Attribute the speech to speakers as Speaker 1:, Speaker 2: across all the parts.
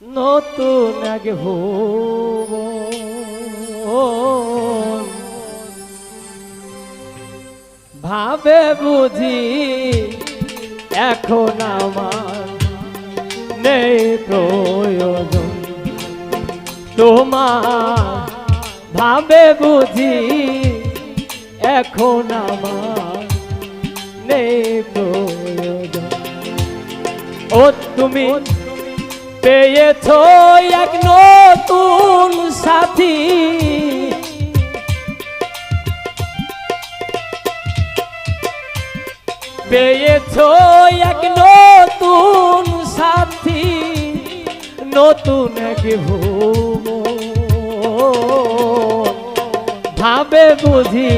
Speaker 1: নতুন এক ভুবন ভাবে বুঝি এখন আমার নেই প্রয়োজন। তোমার ভাবে বুঝি এখন আমার নেই প্রয়োজন। ও তুমি পেয়েছ এক নতুন সাথী। পেয়েছ এক নতুন সাথী, নতুন এক ভুব ভাবে বুঝি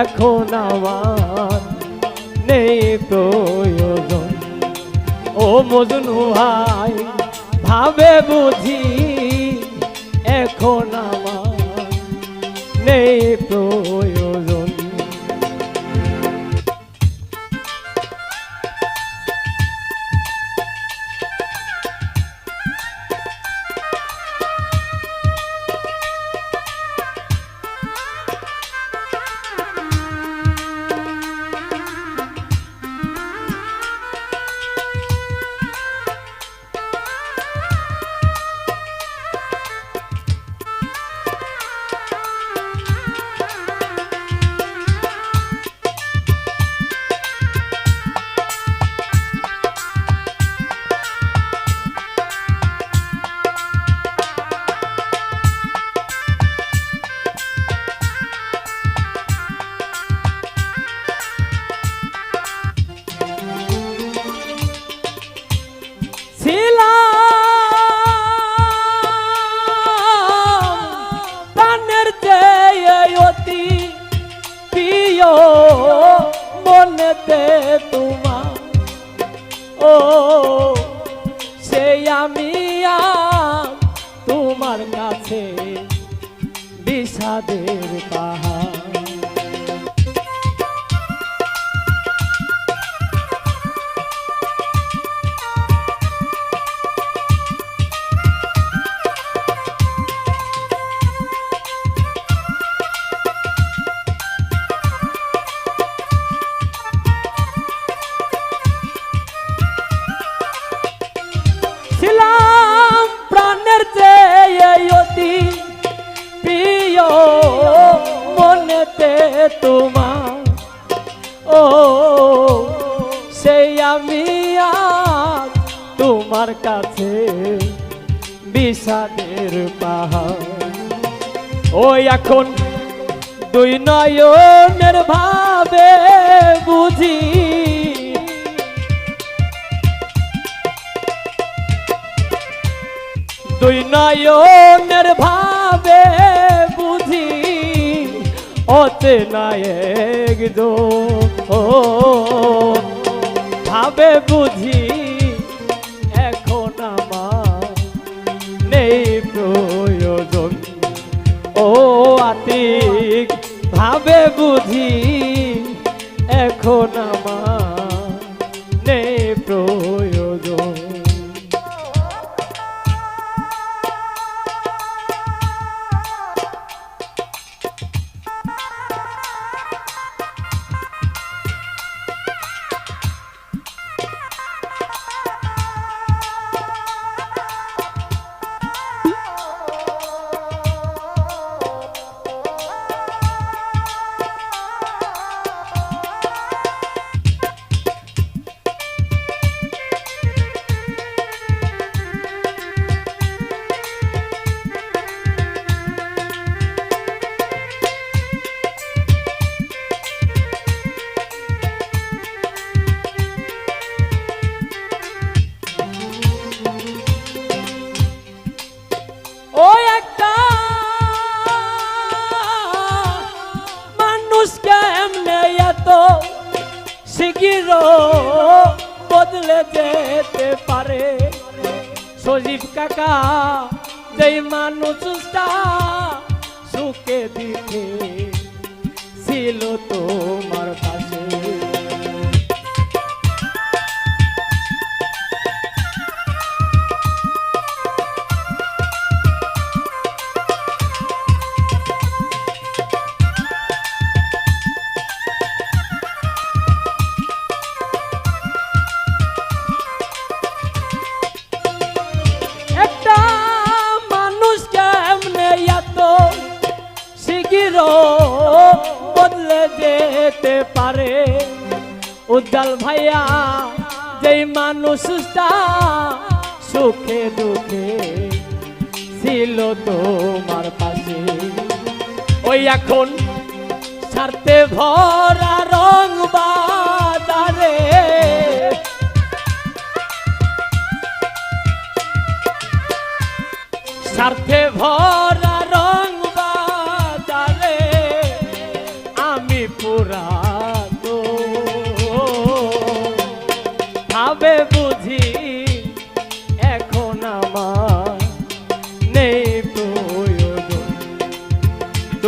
Speaker 1: এখন আমার নেই প্রয়োজন। ও মজনু ভাই ভাবে বুঝি এখন আমার নেই প্রয়োজন। তোমার। ও, সেই আমি তোমার কাছে বিষাদের পাহাড়। ওই এখন দুই নয়নের ভাবে বুঝি। দুই নয়নের ভাবে অতে নায়ক দো ভাবে বুঝি এখন আমার নেই প্রয়োজন। ও আতিক, ভাবে বুঝি এখন আমার সজীব কাকা যেই মানুষটা সুখে দিতে ছিল তোমার পাশে উজ্জ্বল ভাইয়া, যেই মানুষটা সুখে দুঃখে ছিল তোমার পাশে। ওই এখন স্বার্থে ভরা রং বাজারে। স্বার্থে ভরা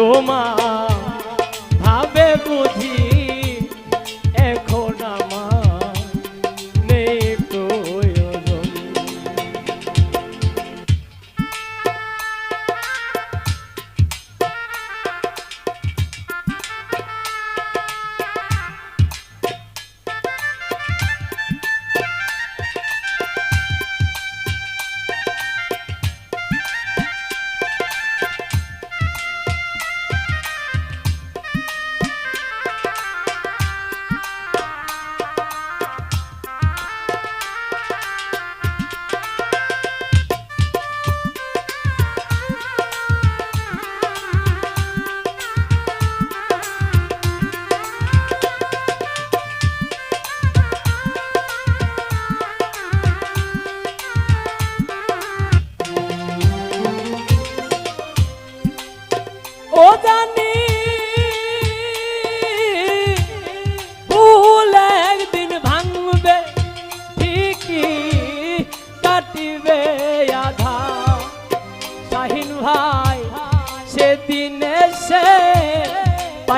Speaker 1: তোমার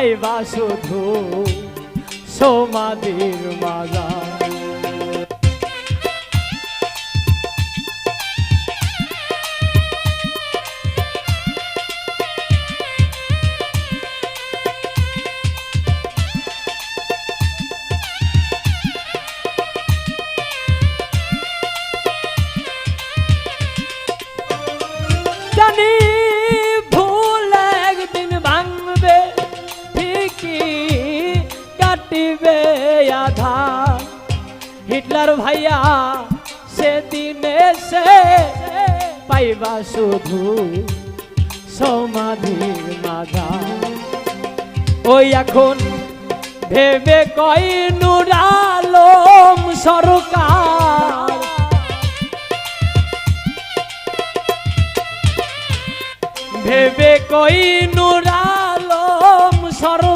Speaker 1: পাইবা শুধু সমাধির মাজা হিটলার ভাইয়া, সেদিন এসে পাইবা শুধু সমাধির মাধা ওই এখন ভেবে কই নুরালম সরকার। ভেবে কই নুরালম সরকার।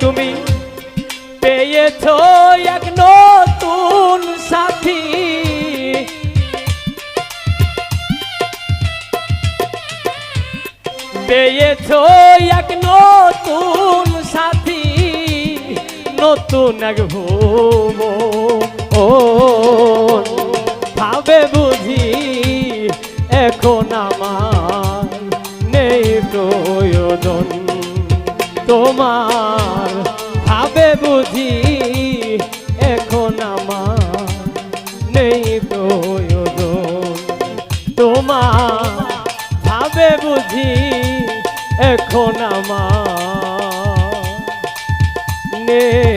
Speaker 1: তুমি পেয়েছ এক নতুন সাথী। পেয়েছ এক নতুন সাথী, নতুন এক ভুব। ও, ভাবে বুঝি এখন আমার নেই প্রয়োজন। তোমার ভাবে বুঝি এখন আমার নেই প্রয়োজন। তোমার ভাবে বুঝি এখন আমার নেই